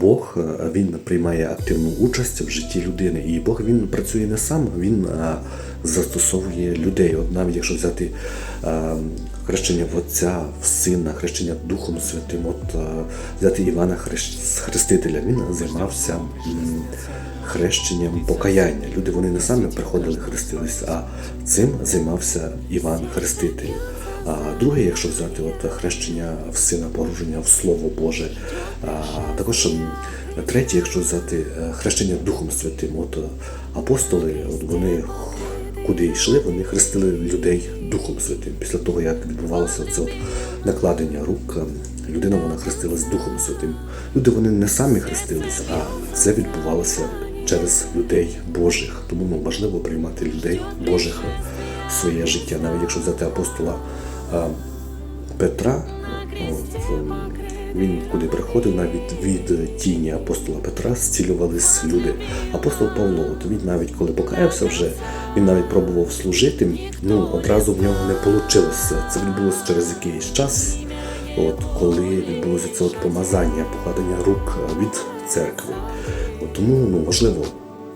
Бог е, він приймає активну участь в житті людини, і Бог він працює не сам, він е, застосовує людей. От навіть якщо взяти е, хрещення в Отця, в Сина, хрещення Духом Святим, от взяти Івана Хрестителя, він займався хрещенням покаяння. Люди вони не самі приходили хрестились, а цим займався Іван Хреститель. А друге, якщо взяти от хрещення в сина, погруження в Слово Боже. А також третє, якщо взяти е, хрещення Духом Святим, от е, апостоли, от вони куди йшли, вони хрестили людей Духом Святим. Після того, як відбувалося це от накладення рук, е, людина вона хрестилась Духом Святим. Люди вони не самі хрестились, а це відбувалося через людей Божих. Тому ну, важливо приймати людей Божих своє життя, навіть якщо взяти апостола Петра, ем, він куди приходив, навіть від тіні апостола Петра зцілювались люди. Апостол Павло, от він навіть коли покаявся вже, він навіть пробував служити, ну одразу в нього не вийшло. Це відбулося через якийсь час, от, коли відбулося це от помазання, покладення рук від церкви. От, тому ну, важливо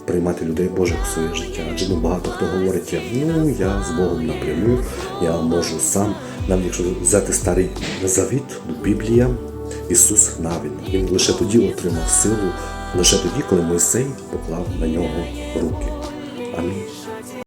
приймати людей Божих у своє життя. Адже ну, багато хто говорить, ну я з Богом напряму, я можу сам. Навіть якщо взяти старий завіт, Біблія, Ісус навіть. Він лише тоді отримав силу, лише тоді, коли Мойсей поклав на нього руки. Амінь.